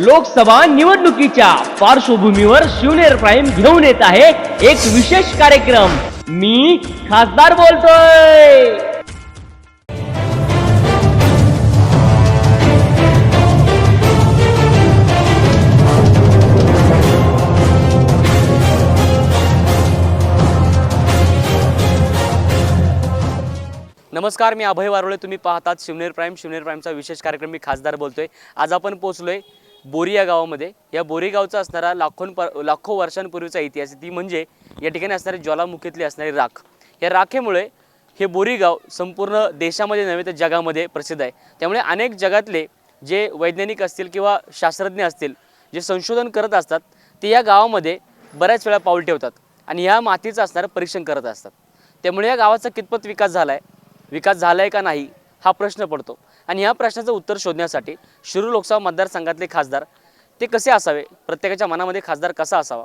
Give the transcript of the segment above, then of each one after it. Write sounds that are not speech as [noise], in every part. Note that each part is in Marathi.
लोकसभा निवडणुकीच्या पार्श्वभूमीवर शिवनेर प्राईम घेऊन येत आहे एक विशेष कार्यक्रम. मी खासदार बोलतोय. नमस्कार मी अभय वारोळे. तुम्ही पाहतात शिवनेर प्राईम. शिवनेर प्राईमचा विशेष कार्यक्रम मी खासदार बोलतोय. आज आपण पोहोचलोय बोरी या गावामध्ये. या बोरी गावचा असणारा लाखों लाखो वर्षांपूर्वीचा इतिहास आहे. ती म्हणजे या ठिकाणी असणारी ज्वालामुखीतली असणारी राख. या राखेमुळे हे बोरी गाव संपूर्ण देशामध्ये नव्हे तर जगामध्ये प्रसिद्ध आहे. त्यामुळे अनेक जगातले जे वैज्ञानिक असतील किंवा शास्त्रज्ञ असतील जे संशोधन करत असतात ते या गावामध्ये बऱ्याच वेळा पाऊल ठेवतात आणि या मातीचं असणारं परीक्षण करत असतात. त्यामुळे या गावाचा कितपत विकास झाला आहे विकास झाला आहे का नाही हा प्रश्न पडतो. आणि या प्रश्नाचं उत्तर शोधण्यासाठी शिरूर लोकसभा मतदारसंघातले खासदार ते कसे असावे? प्रत्येकाच्या मनामध्ये खासदार कसा असावा?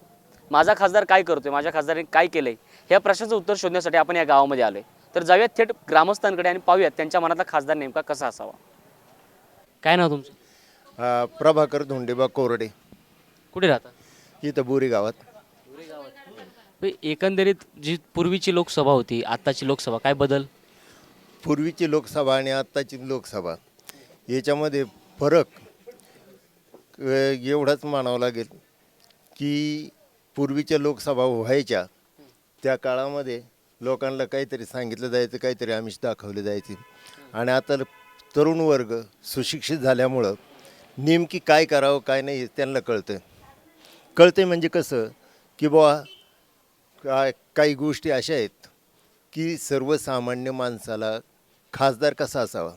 माझा खासदार काय करतोय? माझ्या खासदाराने काय केलंय? ह्या प्रश्नाचं उत्तर शोधण्यासाठी आपण या गावामध्ये आलोय. तर जाऊयात थेट ग्रामस्थांकडे आणि पाहूयात त्यांच्या मनातला खासदार नेमका कसा असावा? काय नाव तुमचं? अ, प्रभाकर धोंडेबा कोरडे. कुठे राहता? इथं बोरी गावात. एकंदरीत जी पूर्वीची लोकसभा होती आत्ताची लोकसभा काय बदल? पूर्वीची लोकसभा आणि आत्ताची लोकसभा याच्यामध्ये फरक एवढाच मानावं लागेल की पूर्वीच्या लोकसभा व्हायच्या त्या काळामध्ये लोकांना काहीतरी सांगितलं जायचं काहीतरी आमिष दाखवले जायचे. आणि आता तरुण वर्ग सुशिक्षित झाल्यामुळं नेमकी काय करावं काय नाही हे त्यांना कळतं कळते म्हणजे कसं की बुवा काय काही गोष्टी अशा आहेत की सर्वसामान्य माणसाला खासदार कसा असावा?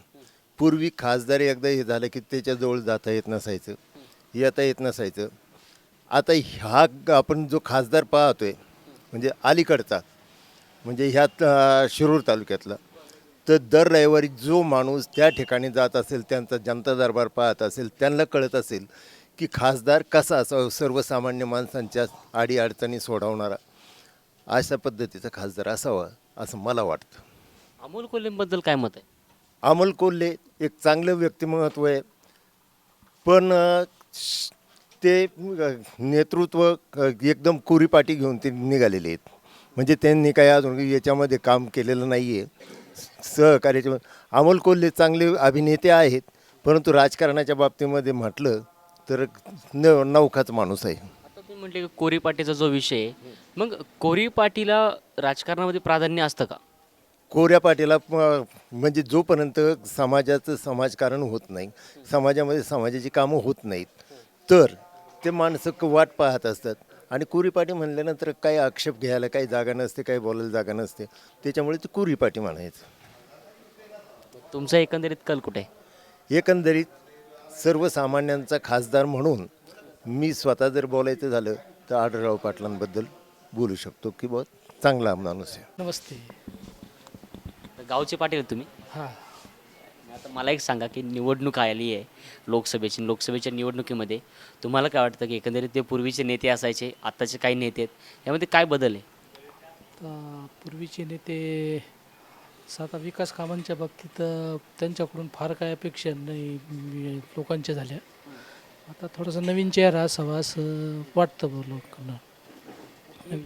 पूर्वी खासदार एकदा हे झालं की त्याच्याजवळ जाता येत नसायचं येता येत नसायचं. आता ह्या आपण जो खासदार पाहतोय म्हणजे अलीकडचा म्हणजे ह्यात शिरूर तालुक्यातला तर दर रविवारी जो माणूस त्या ठिकाणी जात असेल त्यांचा जनता दरबार पाहत असेल त्यांना कळत असेल की खासदार कसा असावा सर्वसामान्य माणसांच्या अडीअडचणी सोडवणारा अशा पद्धतीचा खासदार असावा असं मला वाटतं. अमोल कोल्हेबद्दल काय मत आहे? अमोल कोल्हे एक चांगलं व्यक्तिमत्व आहे. पण अ, श- ते अ, नेतृत्व अ, एकदम कुरीपाटी घेऊन ते निघालेले आहेत. म्हणजे त्यांनी काही अजून याच्यामध्ये काम केलेलं नाही आहे सहकार्याच्या अमोल कोल्हे चांगले अभिनेते आहेत. परंतु राजकारणाच्या बाबतीमध्ये म्हटलं तर न नौखाच माणूस आहे. आता तुम्ही म्हटले की कोरी पाटीचा जो विषय आहे, मग कोरी पाटीला राजकारणामध्ये प्राधान्य असतं का? कोऱ्या पाटीला म्हणजे जोपर्यंत समाजाचं समाजकारण होत नाही समाजामध्ये समाजाची कामं होत नाहीत तर ते माणसं क- वाट पाहत असतात. आणि कुरी पाटी म्हणल्यानंतर काही आक्षेप घ्यायला काही जागा नसते काही बोलायला जागा नसते. त्याच्यामुळे ते कुरी पाटी म्हणायचं. तुमचा एकंदरीत कल कुठे? आहे? एकंदरीत सर्वसामान्यांचा खासदार म्हणून मी स्वतः जर बोलायचं झालं तर आढळराव पाटलांबद्दल बोलू शकतो की बा चांगला माणूस आहे. नमस्ते. गावचे पाटील तुम्ही. हां. आता मला एक सांगा की निवडणूक आली आहे लोकसभेची लोकसभेच्या निवडणुकीमध्ये. तुम्हाला काय वाटतं की एकंदरीत ते पूर्वीचे नेते असायचे आत्ताचे काही नेते आहेत यामध्ये काय बदल आहे? तर पूर्वीचे नेते साता विकास कामांच्या बाबतीत अ, त्यांच्याकडून फार काय अपेक्षा नाही लोकांच्या झाल्या. आता थोडासा नवीन चेहरा असावा असं वाटतं बरं लोकांना.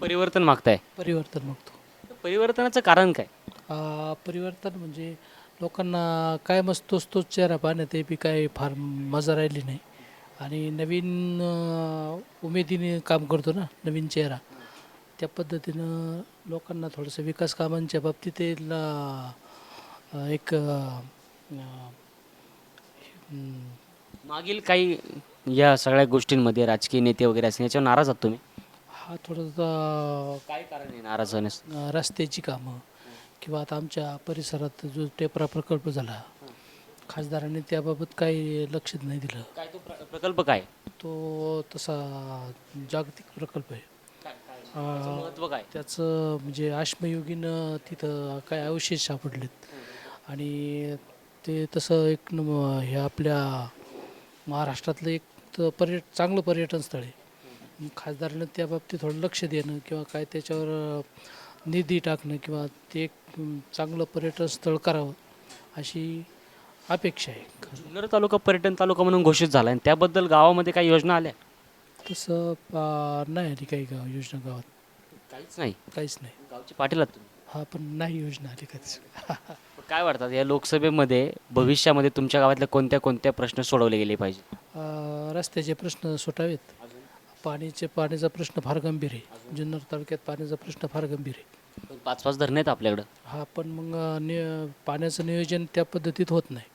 परिवर्तन मागताय? परिवर्तन मागतो. परिवर्तनाचं कारण काय? परिवर्तन म्हणजे लोकांना काय मस्त तोच चेहरा पाहण्यात बी काय फार मजा राहिली नाही. आणि नवीन अ, उमेदीने काम करतो ना नवीन चेहरा. त्या पद्धतीनं लोकांना थोडंसं विकास कामांच्या बाबतीत ते ला- अ, एक अ, अ, हम्म, मागील काही या सगळ्या गोष्टींमध्ये राजकीय नेते वगैरे असतील याच्यावर नाराज आहात तुम्ही? हा थोडासा काय कारण आहे नाराज होण्यास? अ, रस्त्याची कामं किंवा आता आमच्या परिसरात जो टेपरा प्रकल्प झाला खासदारांनी त्याबाबत काही लक्ष नाही दिलं. काय तो प्र- प्रकल्प काय? तो तसा जागतिक प्रकल्प आहे. अं, महत्त्व काय? त्याचं म्हणजे आश्मयुगीन तिथं काय अवशेष सापडलेत. आणि ते तसं एक नम- हे आपल्या महाराष्ट्रातलं एक त- पर्यट चांगलं पर्यटन स्थळ आहे. खासदारानं त्या बाबतीत थोडं लक्ष देणं किंवा काय त्याच्यावर निधी टाकणं किंवा ते एक चांगलं पर्यटन स्थळ करावं अशी अपेक्षा आहे. जुन्नर तालुका पर्यटन तालुका म्हणून घोषित झाला आणि त्याबद्दल गावामध्ये काही योजना आल्या? तसं अं, नाही आली काही गाव योजना गावात. काहीच नाही? काहीच नाही. गावचे पाटील आहात तुम्ही? हा पण नाही योजना आली कधीच. [laughs] पण काय वाटतात या लोकसभेमध्ये भविष्यामध्ये तुमच्या गावातल्या कोणत्या कोणत्या प्रश्न सोडवले गेले पाहिजे अं, रस्त्याचे प्रश्न सुटावेत. पाणीचे पाण्याचा प्रश्न फार गंभीर आहे. जुन्नर तालुक्यात पाण्याचा प्रश्न फार गंभीर आहे. पाच पाच धरणे आहेत आपल्याकडं. हा पण मग नि पाण्याचं नियोजन त्या पद्धतीत होत नाही.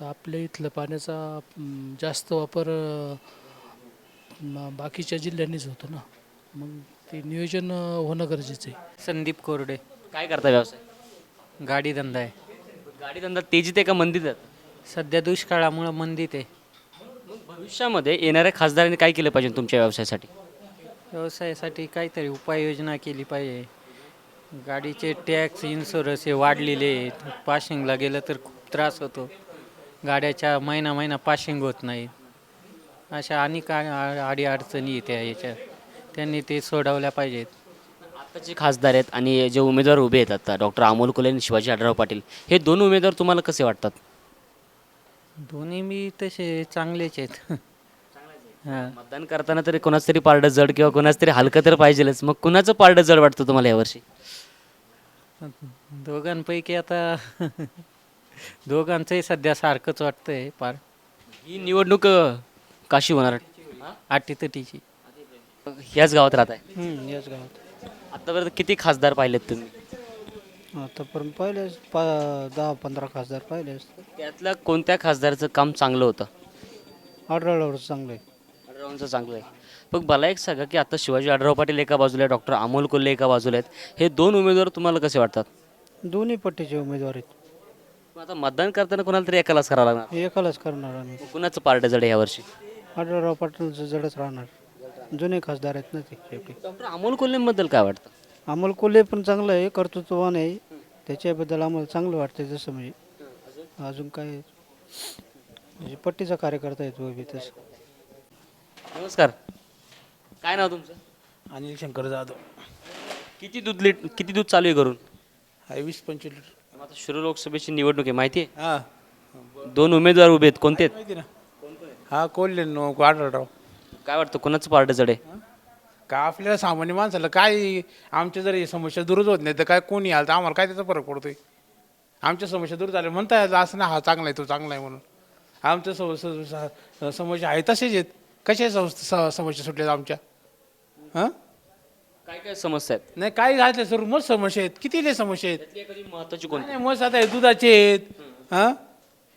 तर आपल्या इथलं पाण्याचा अं, जास्त वापर अं, म- बाकीच्या जिल्ह्यांनीच होतो ना. मग ते नियोजन अं, होणं गरजेचं आहे. संदीप कोरडे. काय करता व्यवसाय? गाडी धंदा आहे. गाडी धंदा तेजीत आहे का मंदीत आहे सध्या दुष्काळामुळं मंदीत आहे. भविष्यामध्ये येणाऱ्या खासदारांनी काय केलं पाहिजे तुमच्या व्यवसायासाठी? व्यवसायासाठी काहीतरी उपाययोजना केली पाहिजे. गाडीचे टॅक्स इन्शुरन्स हे वाढलेले आहेत. पाशिंगला गेलं तर खूप त्रास होतो. गाड्याच्या महिना महिना पाशिंग होत नाही. अशा अनेक आडी अडचणी येत्या याच्यात त्यांनी ते सोडवल्या पाहिजेत. आताचे खासदार आहेत आणि जे उमेदवार उभे आहेत आता डॉक्टर अमोल कोले आणि शिवाजी आढराव पाटील हे दोन उमेदवार तुम्हाला कसे वाटतात? दोन्ही मी तसे चांगलेच आहेत. हां मतदान करताना तरी कोणाच तरी पारडं जड किंवा कोणाच तरी हलकं तर पाहिजेलच. मग कुणाचं पारडं जड वाटतं तुम्हाला यावर्षी दोघांपैकी आता दोघांचंही सध्या सारखंच वाटतंय फार ही निवडणूक अं, काशी होणार? आटीतटीची. ह्याच गावात राहत आहे याच गावात. आतापर्यंत किती खासदार पाहिलेत तुम्ही? आतापर्यंत पाहिलेच पा दहा पंधरा खासदार पाहिलेच त्यातल्या कोणत्या खासदारचं काम चांगलं होतं? आढळल्यावर चांगलं आहे आढरावांचं चांगलं आहे. मग मला एक सांगा की आता शिवाजी आढराव पाटील एका बाजूला आहे डॉक्टर अमोल कोल्हे एका बाजूला आहेत. हे दोन उमेदवार तुम्हाला कसे वाटतात? दोन्ही पट्टीचे उमेदवार आहेत. मग आता मतदान करताना कोणाला तरी एकालाच करावं लागणार? एकालाच करणार आम्ही. मग कुणाचं पारडं जड आहे यावर्षी आढळराव पाटीलचं जडच राहणार. जुने खासदार आहेत ना ते शेवटी. डॉक्टर अमोल कोल्हेबद्दल काय वाटतं? अमोल कोल्हे पण चांगलं आहे कर्तृत्ववान आहे. त्याच्याबद्दल आम्हाला चांगलं वाटतं जसं म्हणजे अजून काय? म्हणजे पट्टीचा कार्यकर्ता आहे तो बी तसं. नमस्कार. काय नाव तुमचं? अनिल शंकर जाधव. किती दूध लिट किती दूध चालू आहे घरून? आहे वीस पंचवीस लिटर. आता शिरू लोकसभेची निवडणूक आहे माहिती हां. आहे दोन उमेदवार उभे आहेत कोणते आहेत? माहिती ना. हा कोल्हे नो आढळराव काय वाटतं कोणाचं पारडं जड आहे? का आपल्याला सामान्य माणसाला काय आमच्या जर समस्या दूरच होत नाही तर काय कोणी आलं तर आम्हाला काय त्याचा फरक पडतोय? आमच्या समस्या दूर झाल्या म्हणता येतं असं ना हा चांगला आहे तो चांगला आहे म्हणून. आमच्या सम- समस्या आहे तसेच आहेत. कशा सम- स- समस्या सुटल्यात आमच्या? हां? काय काय समस्या आहेत? नाही काय घातले सर? मग समस्या आहेत. किती समस्या आहेत? त्यातली एखादी महत्वाची कोणती? नाही मस्त आता हे दुधाचे आहेत. हां?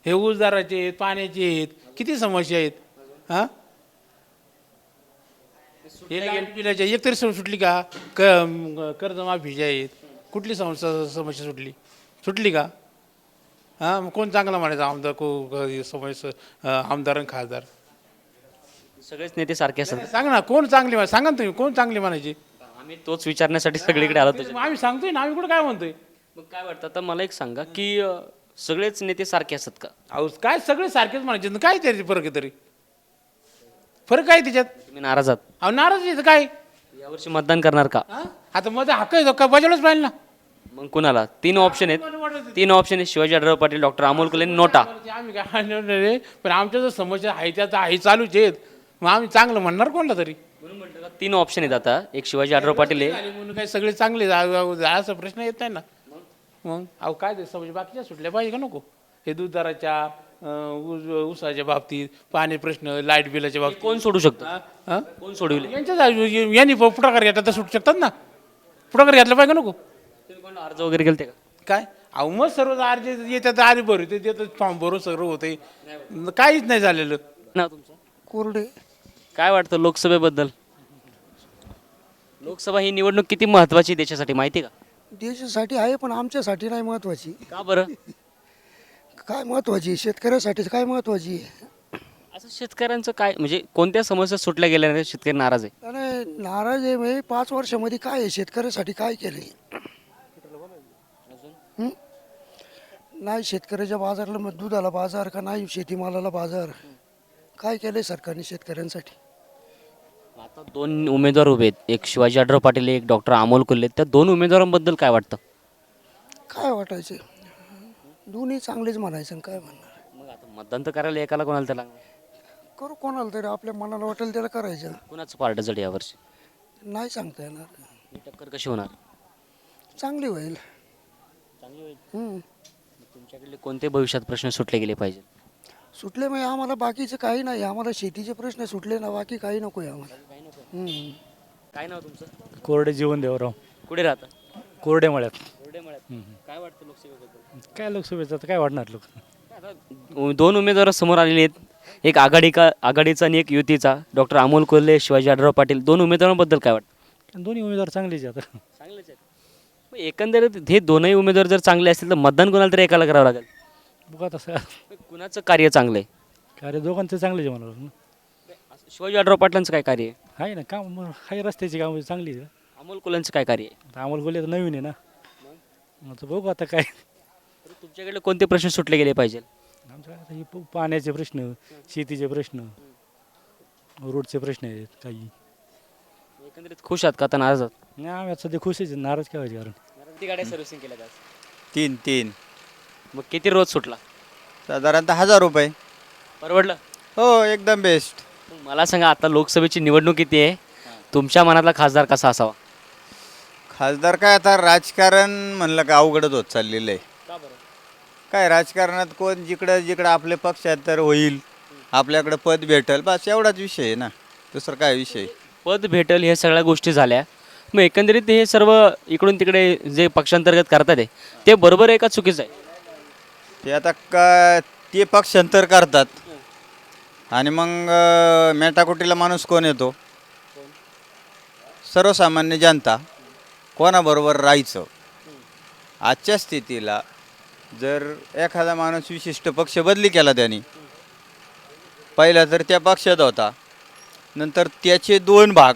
हे ऊसदाराचे आहेत पाण्याचे आहेत. किती समस्या आहेत? हां? हे एक तरी सम- सुटली का? क कर्जमाफीच्या आहेत कुठली समस्या समस्या सुटली? सुटली का? हां मग कोण चांगला म्हणायचं? आमदार को क- समस्या अं, आमदार आणि खासदार. सगळेच नेते सारखे असतात. सांग ना कोण चांगली म्हणाय सांगा ना तुम्ही कोण चांगली म्हणायची? आम्ही तोच विचारण्यासाठी सगळीकडे आलो मग आम्ही सांगतोय ना आम्ही कुठं काय म्हणतोय? मग काय वाटतं? आता मला एक सांगा की अं, सगळेच नेते सारखे असतात का? अहो काय सगळे सारखेच म्हणायचे? ना काय तरी फरक आहे तरी? फरक काय त्याच्यात? तुम्ही नाराज आहात. अहो नाराज आहे तर काय? यावर्षी मतदान करणार का? हा? आता मध्ये हक्क आहे तो का बजावलंच पाहिजे ना. मग कुणाला? तीन ऑप्शन आहेत. तीन ऑप्शन आहेत शिवाजी आढराव पाटील डॉक्टर अमोल आणि नोटा. आम्ही काय आणलं नाही रे. पण आमच्या जर समस्या आहे त्या तर आहे चालूच आहेत. मग आम्ही चांगलं म्हणणार कोणला तरी? म्हणून म्हटलं का तीन ऑप्शन आहेत आता. एक शिवाजी आढराव पाटील आहे. झाले म्हणून काय सगळे चांगले जा- जा- जा- असा प्रश्न येत नाही ना. मग? अहो काय ते समस्या बाकीच्या सुटल्या पाहिजे का नको? हे दूधदाराच्या अं, ऊस ऊसाच्या बाबतीत पाणी प्रश्न लाइट बिलाच्या बाबतीत. कोण सोडू शकतो? हा? कोण सोडविले यांच्या यांनी प- पुढाकार घेतला तर सुटू शकतात ना? पुढाकार घेतला पाहिजे का नको? तुम्ही कोण अर्ज वगैरे गेलते का? काय? अहो मग सर्व अर्ज येतात आरे भरू ते देतात फॉर्म भरून सर्व होते. काहीच नाही झालेलं. नाव तुमचं? कोरडे. काय वाटतं लोकसभेबद्दल? लोकसभा ही निवडणूक किती महत्वाची देशासाठी माहिती आहे देशासाठी आहे पण आमच्यासाठी नाही महत्त्वाची का का बरं? काय महत्त्वाची शेतकऱ्यासाठी काय महत्त्वाची असं शेतकऱ्यांचं काय म्हणजे कोणत्या समस्या सुटल्या गेल्या नाही शेतकरी नाराज आहे? आणि नाराज आहे म्हणजे पाच वर्षामध्ये काय आहे? शेतकऱ्यासाठी काय केले नाही शेतकऱ्याच्या बाजारला मग दुधाला बाजार का नाही? शेतीमालाला बाजार? काय केले सरकारने शेतकऱ्यांसाठी? आता दोन उमेदवार उभे आहेत. एक शिवाजी आढराव पाटील एक डॉक्टर अमोल कोल्हे त्या दोन उमेदवारांबद्दल काय वाटतं? काय वाटायचं? दोन्ही चांगलेच म्हणायचं आणि काय म्हणणार? मग आता मतदान तर करायला एकाला कोणाला लागणार? करू कोणाला तरी आपल्या मनाला वाटेल त्याला करायचं. कुणाचं पार्ट जड यावर्षी नाही सांगता येणार. ही टक्कर कशी होणार? चांगली होईल. चांगली होईल? हम्म. तुमच्याकडले कोणते भविष्यात प्रश्न सुटले गेले पाहिजे? सुटले म्हणजे आम्हाला बाकीचं काही नाही आम्हाला शेतीचे प्रश्न सुटले ना बाकी काही नको आहे आम्हाला. हम्म. काय नाव तुमचं? कोरडे जीवन देवराव कुठे राहता? कोरडे मळ्यात काय वाटतं लोकसभेबद्दल? काय लोकसभेचं? आता काय वाटणार लोक? आता दोन उमेदवार समोर आलेले आहेत. एक आघाडी का आघाडीचा आणि एक युतीचा. डॉक्टर अमोल कोल्हे शिवाजी आढराव पाटील. दोन उमेदवारांबद्दल काय वाटतं? दोन्ही उमेदवार चांगलेच आहे आता. चांगलेच आहेत. मग एकंदरीत हे दोनही उमेदवार जर चांगले असतील तर मतदान कोणाला तरी एकाला करावं लागेल. बघा तसं मग कुणाचं कार्य चांगलं आहे? कार्य दोघांचं चांगलेच आहे मला शिवाजी आढराव पाटलांचं काय कार्य आहे? आहे ना काम हाय रस्त्याची कामं चांगली आहे अमोल कोल्ह्यांचं काय कार्य आहे? आता आम्हाला बोलले तर नवीन आहे ना. आता बघू आता काय. तर तुमच्याकडे कोणते प्रश्न सुटले गेले पाहिजे? आमच्या आता हे प- पाण्याचे प्रश्न शेतीचे प्रश्न रोडचे प्रश्न आहेत काही. एकंदरीत खुश आहात का? आता नाराज आहात? नाही आम्ही आता सध्या खुशीच आहे, नाराज काय व्हायचे कारण? किती गाड्या सर्व्हिसिंग केल्या का तीन तीन. मग किती रोज सुटला? साधारणतः हजार रुपये. परवडलं? हो एकदम बेस्ट मग मला सांगा आता लोकसभेची निवडणूक किती आहे? तुमच्या मनातला खासदार कसा असावा? खासदार काय आता राजकारण म्हणलं का अवघडच होत चाललेलं आहे. काय राजकारणात कोण जिकडं जिकडं आपले पक्षात तर होईल. आपल्याकडं पद भेटल बस एवढाच विषय आहे ना. दुसरं काय विषय? पद भेटल हे सगळ्या गोष्टी झाल्या. मग एकंदरीत हे सर्व इकडून तिकडे जे पक्षांतर्गत करतात आहे ते बरोबर आहे का चुकीचं आहे? ते आता का ते पक्षांतर करतात. आणि मग अं, मेटाकुटीला माणूस कोण येतो? सर्वसामान्य जनता. कोणाबरोबर राहायचं? आजच्या स्थितीला जर एखादा माणूस विशिष्ट पक्ष बदली केला त्यांनी पहिला तर त्या पक्षात होता नंतर त्याचे दोन भाग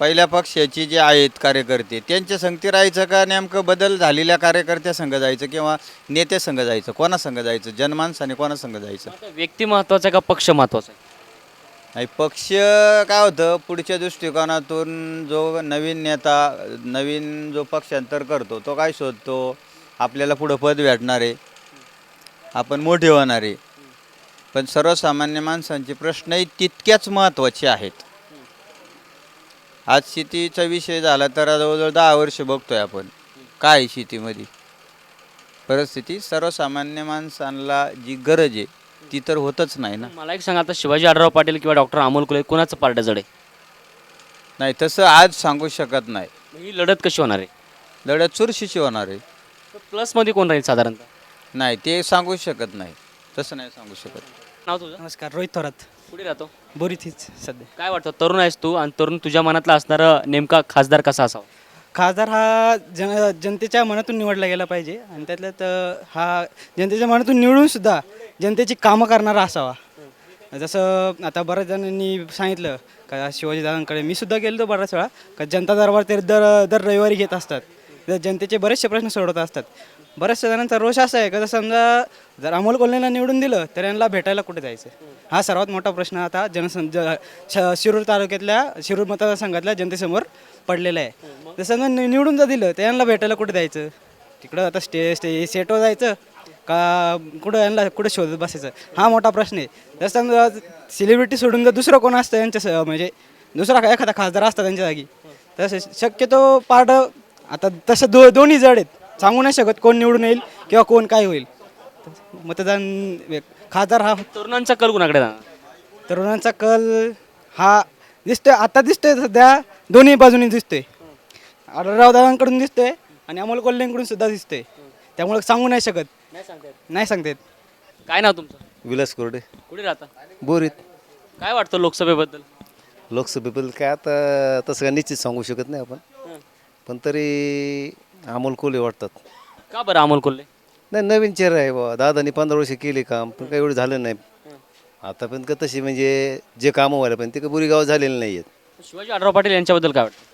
पहिल्या पक्षाचे जे आहेत कार्यकर्ते त्यांच्या संगती राहायचं का नेमकं बदल झालेल्या कार्यकर्त्या संघ जायचं किंवा नेत्या संघ जायचं? कोणा संघ जायचं? जनमानसाने कोणा संघ जायचं? व्यक्ती महत्त्वाचा आहे का पक्ष महत्त्वाचा आहे? नाही पक्ष काय होतं पुढच्या दृष्टिकोनातून जो नवीन नेता नवीन जो पक्षांतर करतो तो काय शोधतो? आपल्याला पुढं पद भेटणार आहे. आपण मोठे होणार आहे. पण सर्वसामान्य माणसांचे प्रश्नही तितक्याच महत्त्वाचे आहेत. आज शेतीचा विषय झाला तर जवळजवळ दहा वर्ष बघतोय आपण. काय आहे शेतीमध्ये? परिस्थिती सर्वसामान्य माणसांना जी गरज आहे ती तर होतच नाही ना. मला एक सांगा आता शिवाजी आढराव पाटील किंवा डॉक्टर अमोल कोल्हे कोणाचं पार्ट जड आहे? नाही तसं आज सांगू शकत नाही. मग ही लढत कशी होणार आहे? लढत चुरशीची होणार आहे. प्लसमध्ये कोण राहील साधारणतः? नाही ते सांगू शकत नाही. तसं नाही सांगू शकत. नाव तुझं? नमस्कार रोहित थोरात. कुठे राहतो? बोरीथीच सध्या. काय वाटतं तरुण आहेस तू आणि तरुण तुझ्या मनातला असणारा नेमका खासदार कसा असावा? खासदार हा जन जनतेच्या मनातून निवडला गेला पाहिजे. आणि त्यातल्यात अ, हा जनतेच्या मनातून निवडून सुद्धा जनतेची कामं करणारा असावा. जसं आता बऱ्याच जणांनी सांगितलं का शिवाजीदादांकडे मी सुद्धा गेलो होतो बऱ्याच वेळा का जनता दरबार ते दर दर रविवारी घेत असतात. तर जनतेचे बरेचसे प्रश्न सोडवत असतात. बऱ्याचशा जणांचा रोष असा आहे का जर समजा जर अमोल कोल्हेला निवडून दिलं तर यांना भेटायला कुठे जायचं हा सर्वात मोठा प्रश्न आता जनसं ज श- शिरूर तालुक्यातल्या शिरूर मतदारसंघातल्या जनतेसमोर पडलेला आहे. जर समजा नि- निवडून जर दिलं तर यांना भेटायला कुठे जायचं? तिकडं आता स्टे स्टे सेटवर जायचं? का कुठं यांना कुठं शोधत बसायचं? हा मोठा प्रश्न आहे. जर समजा सेलिब्रिटी सोडून जर दुसरं कोण असतं यांच्या स- म्हणजे दुसरा का- एखादा खासदार असता त्यांच्या जागी तसं शक्यतो पार्ट आता तसं दो दोन्ही जड आहेत. सांगू नाही शकत कोण निवडून येईल किंवा कोण काय होईल. मतदान खासदार हा तरुणांचा कल कुणाकडे जाणार? तरुणांचा कल हा दिसतोय आता दिसतोय सध्या. दोन्ही बाजूनी दिसतोय. आढळराव दादांकडून दिसतोय आणि अमोल कोल्हेंकडून सुद्धा दिसतोय. त्यामुळे सांगू नाही शकत. नाही सांगता येत. काय नाव तुमचं? विलास कोरडे. कुठे राहता? बोरीत. काय वाटतं लोकसभेबद्दल? लोकसभेबद्दल काय आता तसं काय निश्चित सांगू शकत नाही आपण. पण तरी अमोल कोल्हे वाटतात. का बरं अमोल कोल्हे? नाही नवीन चेहरा आहे बाबा दादानी पंधरा वर्ष केले काम पण काही एवढं झालं नाही. आता पण का तशी म्हणजे जे कामं व्हायला पण ते काही बुरी गाव झालेले नाही आहेत शिवाजी आढराव पाटील यांच्याबद्दल काय वाटतं?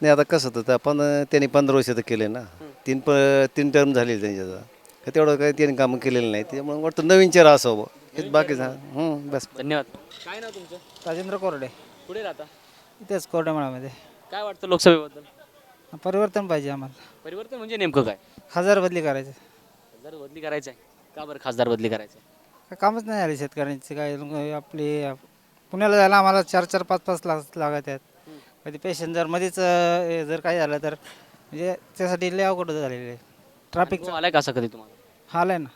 नाही आता कसं होतं आपण त्यांनी पंधरा वर्ष तर केले ना. तीन प तीन टर्म झालेले त्यांच्या का तेवढं काही त्यांनी कामं केलेलं नाही त्यामुळे वाटतं नवीन चेहरा असावं. हेच बाकी हं, बस. धन्यवाद. काय नाव तुमचं? राजेंद्र कोरडे. कुठे राहता? इथेच कोरडेमळामध्ये काय वाटतं लोकसभेबद्दल? परिवर्तन पाहिजे आम्हाला. परिवर्तन म्हणजे नेमकं काय? हजार बदली करायचं. खासदार बदली करायचं आहे? का बरं खासदार बदली करायचं? आहे काय कामच नाही आले शेतकऱ्यांचे. काय लोक आपले पुण्याला जायला आम्हाला चार चार पाच पाच लाख लागत आहेत. कधी पेशंट जर मध्येच अं, हे जर काही झालं तर म्हणजे त्यासाठी लय अवघड झालेलं आहे. ट्रॅफिक अनुभव आलाय का असं कधी तुम्हाला? हाल आहे ना.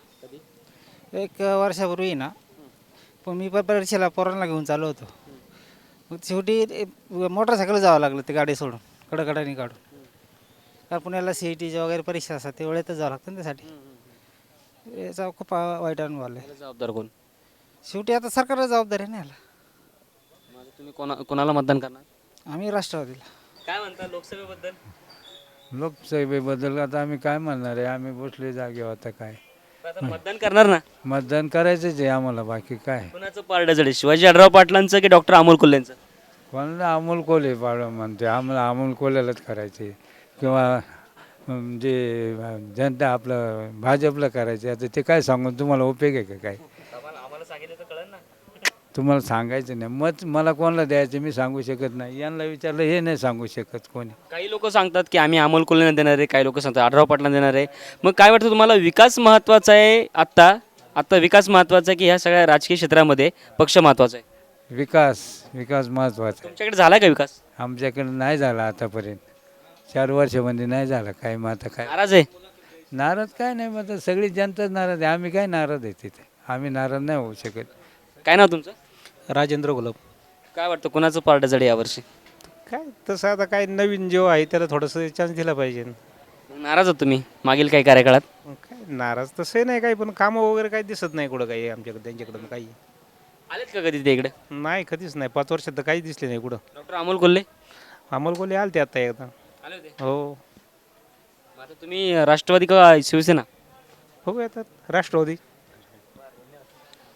एक वर्षापूर्वी ना पण मी पण परीक्षेला पोरांना घेऊन चालू होतो. मग शेवटी मोटरसायकल जावं लागलं ते गाडी सोडून कडकडाने काढून. कारण पुण्याला सी ई टीच्या वगैरे परीक्षा असतात ते वेळेतच जावं लागतं ना त्यासाठी. याचा खूप वाईट अनुभव आला याला जबाबदार कोण? शेवटी आता सरकारला जबाबदारी आहे ना याला मग तुम्ही कोणा कोणाला मतदान करणार? आम्ही राष्ट्रवादीला. काय म्हणता लोकसभेबद्दल? लोकसभेबद्दल आता आम्ही काय म्हणणार आहे? आम्ही बसले जागेवर आता काय. आता मतदान करणार ना? मतदान करायचंच आहे आम्हाला बाकी काय. कोणाचं पारडं जडे? शिवाजी आढराव पाटलांचं की डॉक्टर अमोल कोल्हेंचं? कोणाला अमोल कोल्हे पाड म्हणते? आम्हाला अमोल कोल्ह्यालाच करायचे किंवा जे जनता आपलं भाजपला करायचे आता ते काय सांगून तुम्हाला उपयोग आहे का काय? आम्हाला सांगितलं तर कळलं ना. तुम्हाला सांगायचं नाही. मत मला कोणाला द्यायचं मी सांगू शकत नाही. यांना विचारलं हे नाही सांगू शकत कोणी. काही लोक सांगतात की आम्ही अमोल कोल्हेंना देणार आहे काही लोक सांगतात आढराव पाटलांना देणार आहे. मग काय वाटतं तुम्हाला विकास महत्त्वाचा आहे आत्ता? आत्ता विकास महत्त्वाचा आहे की ह्या सगळ्या राजकीय क्षेत्रामध्ये पक्ष महत्त्वाचा आहे? विकास विकास महत्त्वाचा आहे. तुमच्याकडे झाला का विकास? आमच्याकडे नाही झाला आतापर्यंत. चार वर्षामध्ये नाही झाला काय मग आता काय? नाराज आहे? नाराज काय नाही मग आता सगळी जनताच नाराज आहे. आम्ही काय नाराज आहे तिथे? आम्ही नाराज नाही होऊ शकत. काय नाव तुमचं? राजेंद्र गुलाब काय वाटतं कोणाचं पारडं जड यावर्षी काय तसं आता काय नवीन जो आहे त्याला थोडंसं चान्स दिला पाहिजे. नाराज आहात तुम्ही मागील काही कार्यकाळात? मग काय नाराज तसं नाही काही पण कामं वगैरे काही दिसत नाही कुठं काही आमच्याकडे त्यांच्याकडून काही. आलेत का कधी ते इकडे? नाही कधीच नाही. पाच वर्षात तर काही दिसले नाही कुठं. डॉक्टर अमोल कोल्हे? अमोल कोल्हे आलते आता एकदा. आले होते? हो. मग आता तुम्ही राष्ट्रवादी का शिवसेना? हो येतात. राष्ट्रवादी.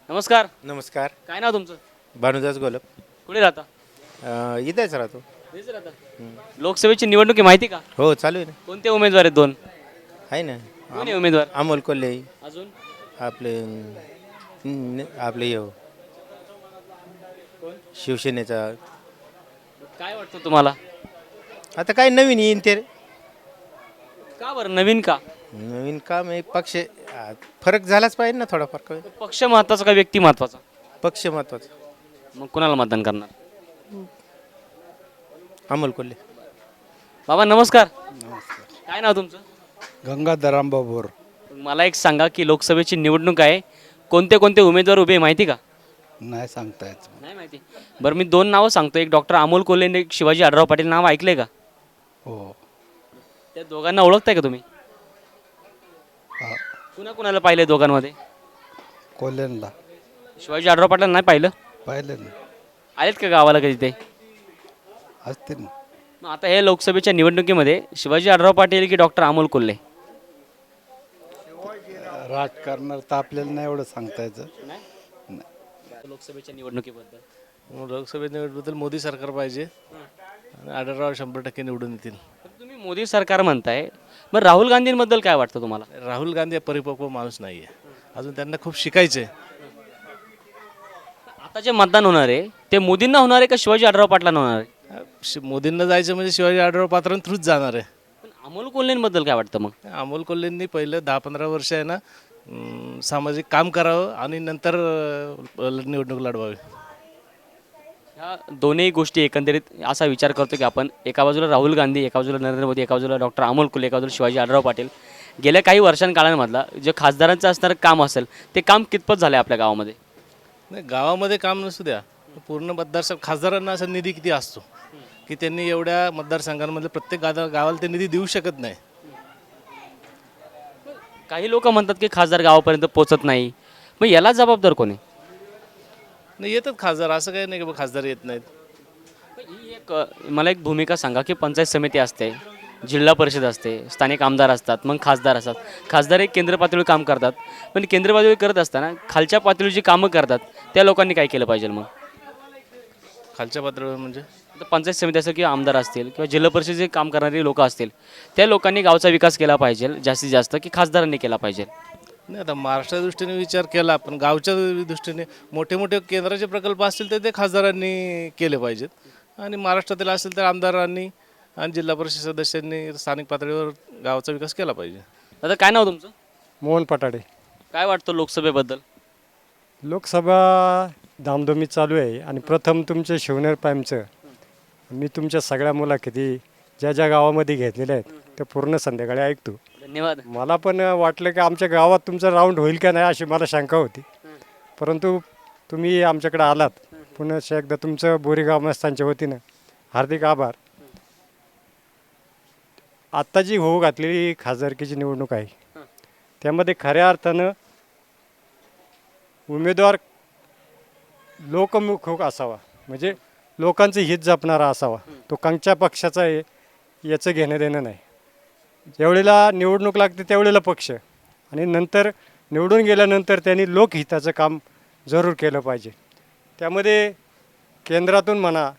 नमस्कार. नमस्कार. काय नाव तुमचं? भानुदास गोलप. कुठे राहता? अं, इथेच राहतो. इथेच राहता? लोकसभेची निवडणूक आहे माहिती का? हो चालू आहे ना. कोणते उमेदवार आहेत दोन? आहे ना. कोण आहे उमेदवार? अमोल कोल्हे. अजून? आपले आपले यो शिवसेनेचा. काय वाटतं तुम्हाला? आता काय नवीन येईन ते? का बरं नवीन का? नवीन काम आहे पक्ष आ, फरक झालाच पाहिजे ना थोडाफार कमी. पक्ष महत्त्वाचा का व्यक्ती महत्त्वाचा? पक्ष महत्त्वाचा. मग कुणाला मतदान करणार? अमोल कोल्हे. बाबा नमस्कार. काय नाव तुमचं? गंगाधर रामबाबूर मला एक सांगा की लोकसभेची निवडणूक आहे. कोणते कोणते उमेदवार उभे आहे माहिती का? नाही सांगता येत. नाही माहिती. बरं मी दोन नावं सांगतो एक डॉक्टर अमोल कोल्हे आणि एक शिवाजी आढराव पाटील. नाव ऐकलंय का? हो. त्या दोघांना ओळखताय का तुम्ही? कुणा कुणाला पाहिलंय दोघांमध्ये? कोल्ह्यांना शिवाजी आढराव पाटलांना नाही पाहिलं? पाहिलं ना आलेत का गावाला कधी ते? असते ना. मग आता हे लोकसभेच्या निवडणुकीमध्ये शिवाजी आढराव पाटील की डॉक्टर अमोल कोल्हे? राजकारणात तर आपल्याला नाही एवढं सांगता यायचं लोकसभेच्या निवडणुकीबद्दल. लोकसभेत निवडणुकीबद्दल मोदी सरकार पाहिजे. आढळराव शंभर टक्के निवडून येतील. तुम्ही मोदी सरकार म्हणताय. मग राहुल गांधींबद्दल काय वाटतं तुम्हाला? राहुल गांधी हा परिपक्व माणूस नाही आहे अजून त्यांना खूप शिकायचं आहे आता जे मतदान होणार आहे ते मोदींना होणार आहे का शिवाजी आढराव पाटलांना होणार आहे? शि- मोदींना जायचं म्हणजे शिवाजी आढळराव पात्रां थ्रूच जाणार आहे. पण अमोल कोल्हेंबद्दल काय वाटतं मग? अमोल कोल्हेंनी पहिलं दहा पंधरा वर्ष आहे ना अं, सामाजिक काम करावं आणि नंतर अं, निवडणूक लढवावी. ह्या दोन्ही गोष्टी एकंदरीत असा विचार करतो की आपण एका बाजूला राहुल गांधी एका बाजूला नरेंद्र मोदी एका बाजूला डॉक्टर अमोल कोल्हे एका बाजूला शिवाजी आढराव पाटील. गेल्या काही वर्षांकाळांमधला जे खासदारांचं असणारं काम असेल ते काम कितपत झालं आहे आपल्या गावामध्ये? नाही गावामध्ये काम नसू द्या. पूर्ण मतदारसंघ खासदारांना असा निधी किती असतो? की त्यांनी एवढ्या मतदारसंघांमधल्या प्रत्येक गावा गावाला ते निधी देऊ शकत नाही. काही लोक म्हणतात की खासदार गावापर्यंत पोहोचत नाही. मग याला जबाबदार कोणी नाही येतात खासदार. असं काही नाही की बा खासदार येत नाहीत. ही एक अ, मला एक भूमिका सांगा की पंचायत समिती असते जिल्हा परिषद असते स्थानिक आमदार असतात मग खासदार असतात. खासदार एक केंद्र पातळीवर काम करतात पण केंद्र पातळीवर करत असताना खालच्या पातळीवर जी कामं करतात त्या लोकांनी काय केलं पाहिजे मग? खालच्या पातळीवर म्हणजे? आता पंचायत समिती असेल किंवा आमदार असतील किंवा जिल्हा परिषद जे काम करणारे लोक असतील त्या लोकांनी गावचा विकास केला पाहिजे जास्तीत जास्त की खासदारांनी केला पाहिजे? नाही आता महाराष्ट्राच्या दृष्टीने विचार केला पण गावच्या दृष्टीने मोठे मोठे केंद्राचे प्रकल्प असतील तर ते खासदारांनी केले पाहिजेत. आणि महाराष्ट्रातील असेल तर आमदारांनी आणि जिल्हा परिषद सदस्यांनी स्थानिक पातळीवर गावाचा विकास केला पाहिजे. आता काय नाव तुमचं? मोहन पटाडे. काय वाटतं लोकसभेबद्दल? लोकसभा धामधुमीत चालू आहे आणि प्रथम तुमच्या शिवनेर प्राईमचं मी तुमच्या सगळ्या मुलाखती ज्या ज्या गावामध्ये घेतलेल्या आहेत त्या पूर्ण संध्याकाळी ऐकतो. धन्यवाद. मला पण वाटलं की आमच्या गावात तुमचं राऊंड होईल का नाही अशी मला शंका होती. परंतु तुम्ही आमच्याकडे आलात. पुन्हा एकदा तुमचं बोरीगाव मस्तांच्या वतीनं हार्दिक आभार. आत्ता जी होऊ घातलेली खासदारकीची निवडणूक आहे त्यामध्ये खऱ्या अर्थानं उमेदवार लोकमुख असावा म्हणजे लोकांचं हित जपणारा असावा तो कंच्या पक्षाचा आहे याचं घेणं देणं नाही. ज्यावेळेला निवडणूक लागते त्यावेळेला पक्ष. आणि नंतर निवडून गेल्यानंतर त्यांनी लोकहिताचं काम जरूर केलं पाहिजे. त्यामध्ये केंद्रातून म्हणा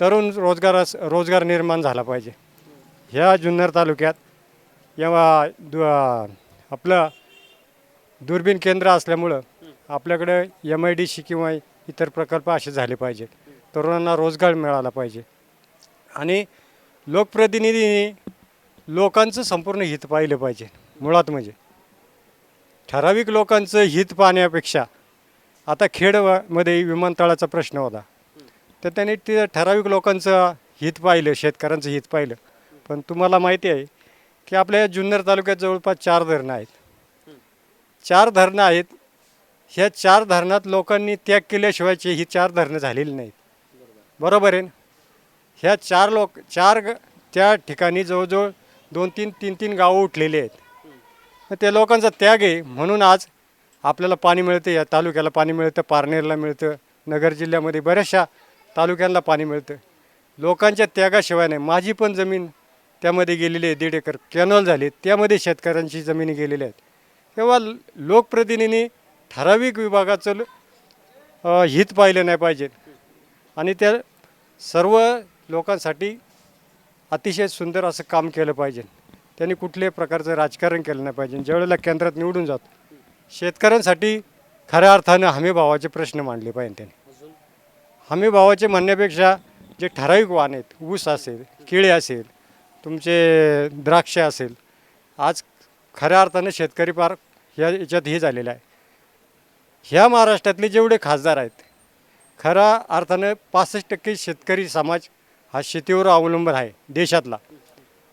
तरुण रोजगारास रोजगार निर्माण झाला पाहिजे. ह्या जुन्नर तालुक्यात या दु आपलं दुर्बीण केंद्र असल्यामुळं आपल्याकडं एम आय डी सी किंवा इतर प्रकल्प असे झाले पाहिजेत. तरुणांना रोजगार मिळाला पाहिजे. आणि लोकप्रतिनिधींनी लोकांचं संपूर्ण हित पाहिलं पाहिजे मुळात म्हणजे. ठराविक लोकांचं हित पाहण्यापेक्षा आता खेडमध्ये विमानतळाचा प्रश्न होता. तर त्यांनी ते ठराविक लोकांचं हित पाहिलं शेतकऱ्यांचं हित पाहिलं. पण तुम्हाला माहिती आहे की आपल्या या जुन्नर तालुक्यात जवळपास चार धरणं आहेत. चार धरणं आहेत. ह्या चार धरणात लोकांनी त्याग केल्याशिवायचे ही चार धरणं झालेली नाहीत. बरोबर आहे ना? ह्या चार लोक चार ग- त्या ठिकाणी जवळजवळ दोन तीन तीन तीन गावं उठलेली आहेत. मग त्या लोकांचा त्याग आहे. म्हणून आज आपल्याला पाणी मिळतं या तालुक्याला पाणी मिळतं पारनेरला मिळतं नगर जिल्ह्यामध्ये बऱ्याचशा तालुक्यांना पाणी मिळतं. लोकांच्या त्यागाशिवाय नाही. माझी पण जमीन त्यामध्ये गेलेली आहे. दीड एकर कॅनॉल झाली. त्यामध्ये शेतकऱ्यांची जमिनी गेलेल्या आहेत. तेव्हा लोकप्रतिनिधींनी ठराविक विभागाचं हित पाहिलं नाही पाहिजे. आणि त्या सर्व लोकांसाठी अतिशय सुंदर असं काम केलं पाहिजे. त्यांनी कुठल्याही प्रकारचं राजकारण केलं नाही पाहिजे. ज्यावेळेला केंद्रात निवडून जातो शेतकऱ्यांसाठी खऱ्या अर्थानं हमीभावाचे प्रश्न मांडले पाहिजे त्यांनी. हमीभावाचे म्हणण्यापेक्षा जे ठराविक वाहन आहेत ऊस असेल केळे असेल तुमचे द्राक्ष असेल आज खऱ्या अर्थानं शेतकरी पार ह्या याच्यात हे झालेलं आहे. ह्या महाराष्ट्रातले जेवढे खासदार आहेत खऱ्या अर्थानं पासष्ट टक्के शेतकरी समाज हा शेतीवर अवलंबून आहे देशातला.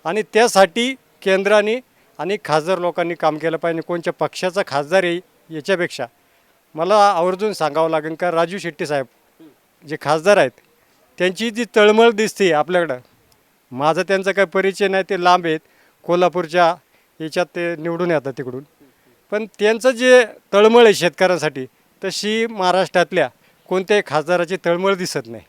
आणि त्यासाठी केंद्राने आणि खासदार लोकांनी काम केलं पाहिजे. कोणत्या पक्षाचा खासदार आहे याच्यापेक्षा मला आवर्जून सांगावं लागेल. का राजू शेट्टी साहेब जे खासदार आहेत त्यांची जी तळमळ दिसते आपल्याकडं माझा त्यांचा काही परिचय नाही ते लांब आहेत. कोल्हापूरच्या याच्यात ते निवडून येतात तिकडून. पण त्यांचं जे तळमळ आहे शेतकऱ्यांसाठी तशी महाराष्ट्रातल्या कोणत्याही खासदाराची तळमळ दिसत नाही.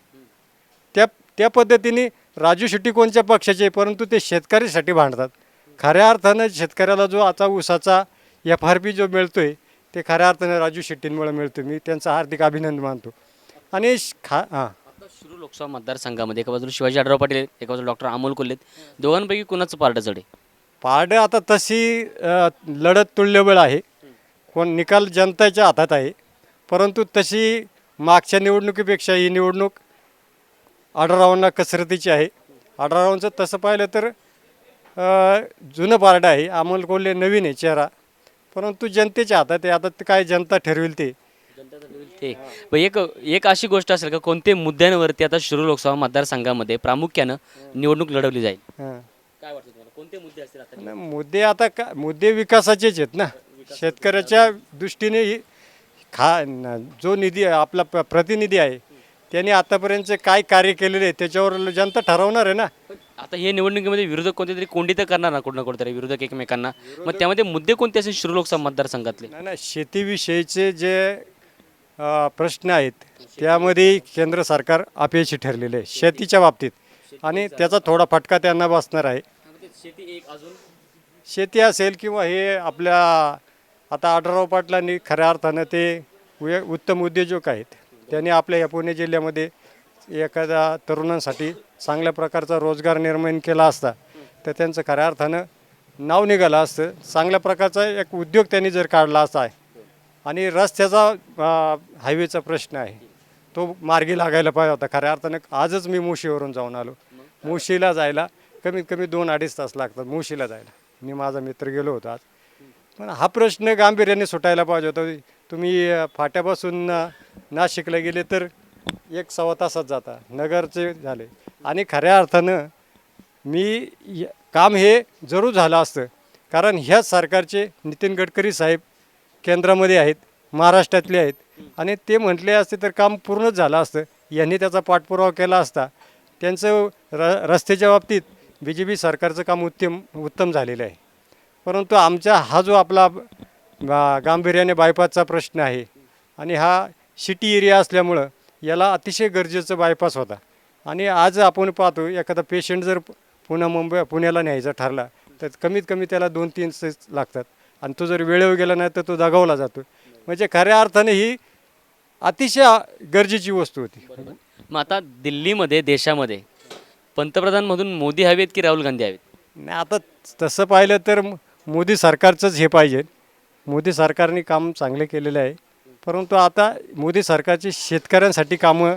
त्या त्या पद्धतीने राजू शेट्टी कोणत्या पक्षाचे आहे, परंतु ते शेतकऱ्यासाठी भांडतात. खऱ्या अर्थानं शेतकऱ्याला जो आता ऊसाचा एफ आर पी जो मिळतो आहे ते खऱ्या अर्थानं राजू शेट्टींमुळे मिळतो. मी त्यांचा हार्दिक अभिनंदन मानतो. आणि खा हां. शिरूर लोकसभा मतदारसंघामध्ये एका बाजूला शिवाजी आढराव पाटील आहेत एका बाजूला डॉक्टर अमोल कोल्हे आहेत. दोघांपैकी कुणाचं पारडं जड आहे? पारडं आता तशी अ, लढत तुल्यबळ आहे. कोण निकाल जनतेच्या हातात आहे. परंतु तशी मागच्या निवडणुकीपेक्षा ही निवडणूक आढळरावांना कसरतीची आहे. आढळरावांचं तसं पाहिलं तर अ, जुनं पारडं आहे. अमोल कोल्हे नवीन आहे चेहरा. परंतु जनतेच्या हातात आहे. आता ते काय जनता ठरवेल ते. एक एक अशी गोष्ट असेल का कोणत्या मुद्द्यांवरती आता शिरूर लोकसभा मतदारसंघामध्ये प्रामुख्यानं निवडणूक लढवली जाईल? हां. काय वाटतं तुम्हाला? कोणते मुद्दे असतील आता? मुद्दे आता का मुद्दे विकासाचेच आहेत ना. शेतकऱ्याच्या दृष्टीने ही खा न- जो निधी आपला प- प्रतिनिधी आहे त्यांनी आतापर्यंत काय कार्य केलेले आहे त्याच्यावर जनता ठरवणार आहे ना? आता हे निवडणुकीमध्ये विरोधक कोणते तरी कोंडी तर करणार ना कुठं ना कुठेतरी विरोधक एकमेकांना. मग त्यामध्ये मुद्दे कोणते असेल शिरूर लोकसभा मतदारसंघातले नाही नाही शेतीविषयीचे जे अ, प्रश्न आहेत त्यामध्ये केंद्र सरकार अपयशी ठरलेले आहे शेतीच्या बाबतीत. आणि त्याचा थोडा फटका त्यांना बसणार आहे. शेती एक अजून? शेती असेल किंवा हे आपल्या आता आढळराव पाटलांनी खऱ्या अर्थानं ते उ- उत्तम उद्योजक आहेत. त्यांनी आपल्या या पुणे जिल्ह्यामध्ये एखाद्या तरुणांसाठी चांगल्या प्रकारचा रोजगार निर्माण केला असता तर त्यांचं खऱ्या अर्थानं नाव निघालं असतं. चांगल्या प्रकारचा एक उद्योग त्यांनी जर काढला असता आहे आणि रस्त्याचा हायवेचा प्रश्न आहे तो मार्गी लागायला पाहिजे होता. खऱ्या अर्थानं आजच मी मुशीवरून जाऊन आलो. मुशीला जायला कमीत कमी दोन अडीच तास लागतात मुशीला जायला. मी माझा मित्र गेलो होतो आज. पण हा प्रश्न गांभीर्याने सुटायला पाहिजे होता. तुम्ही फाट्यापासून नाशिकला गेले तर एक सव्वा तासात जाता. नगरचे झाले. आणि खऱ्या अर्थानं मी य- काम हे जरूर झालं असतं. कारण ह्याच सरकारचे नितीन गडकरी साहेब केंद्रामध्ये आहेत महाराष्ट्रातले आहेत. आणि ते म्हटले असते तर काम पूर्णच झालं असतं. यांनी त्याचा पाठपुरावा केला असता. त्यांचं र रस्त्याच्या बाबतीत बी जे पी सरकारचं काम उत्तम उत्तम झालेलं आहे. परंतु आमचा हा जो आपला गांभीर्याने बायपासचा प्रश्न आहे आणि हा सिटी एरिया असल्यामुळं याला अतिशय गरजेचं बायपास होता. आणि आज आपण पाहतो एखादा पेशंट जर पुन्हा मुंबई पुण्याला न्यायचा ठरला तर कमीत कमी त्याला दोन तीन तास लागतात. आणि तो जर वेळेवर गेला नाही तर तो दगावला जातो. म्हणजे खऱ्या अर्थाने ही अतिशय गरजेची वस्तू होती. मग आता दिल्लीमध्ये देशामध्ये पंतप्रधानमधून मोदी हवेत की राहुल गांधी हवेत? नाही आता तसं पाहिलं तर मोदी सरकारचंच हे पाहिजे. मोदी सरकारने काम चांगले केलेलं आहे. परंतु आता मोदी सरकारची शेतकऱ्यांसाठी कामं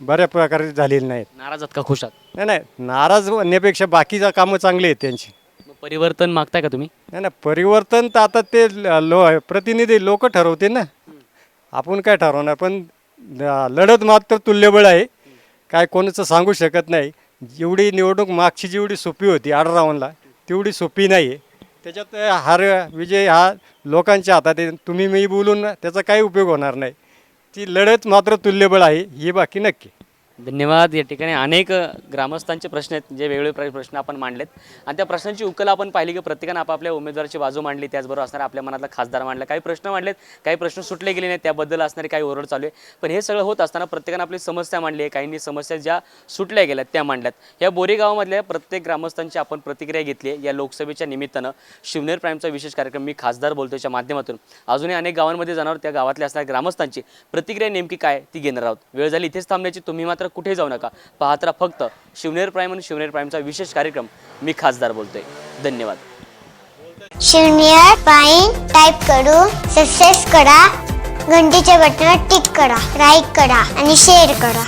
बऱ्या प्रकारे झालेली नाहीत. नाराज आहात का? खुश आहात? नाही नाही. नाराज म्हणण्यापेक्षा बाकीचा कामं चांगली आहेत त्यांची. मग परिवर्तन मागताय का तुम्ही? नाही नाही. परिवर्तन तर आता ते ल- लो प्रतिनिधी लोक ठरवते ना. आपण काय ठरवणार? पण ल- लढत मात्र तुल्यबळ आहे. काय कोणाचं सांगू शकत नाही. जेवढी निवडणूक मागची जेवढी सोपी होती आठ राऊंडला तेवढी सोपी नाही आहे त्याच्यात हार विजय हा लोकांच्या हातात आहे. तुम्ही मी बोलून त्याचा काही उपयोग होणार नाही. ती लढत मात्र तुल्यबळ आहे ही बाकी नक्की. धन्यवाद. या ठिकाणी अनेक ग्रामस्थांचे प्रश्न आहेत जे वेगवेगळे प्र- प्रश्न आपण मांडलेत. आणि त्या प्रश्नांची उकल आपण पाहिली की प्रत्येकानं आपापल्या उमेदवाराची बाजू मांडली त्याचबरोबर असणारा आपल्या मनातला खासदार मांडला. काही प्रश्न मांडलेत काही प्रश्न सुटले गेले नाहीत त्याबद्दल असणारे काही ओरड चालू आहे. पण हे सगळं होत असताना प्रत्येकानं आपली समस्या मांडली आहे. काहींनी समस्या ज्या सुटल्या गेल्यात त्या मांडल्यात. या बोरेगावामधल्या प्रत्येक ग्रामस्थांची आपण प्रतिक्रिया घेतली आहे. या लोकसभेच्या निमित्तानं शिवनेर प्राईमचा विशेष कार्यक्रम मी खासदार बोलतोच्या माध्यमातून. अजूनही अनेक गावांमध्ये जाणार त्या गावातल्या असणाऱ्या ग्रामस्थांची. प्रतिक्रिया नेमकी काय ती घेणार आहोत. वेळ झाली इथेच थांबण्याची. तुम्ही मात्र कुठे जाऊ नका. पाहत राहा फक्त शिवनेर प्राईम आणि शिवनेर प्राईमचा विशेष कार्यक्रम मी खासदार बोलतोय. धन्यवाद. शिवनेर प्राईम टाईप करून सक्सेस करा घंटीच्या बटनावर टिक करा लाईक करा आणि शेअर करा.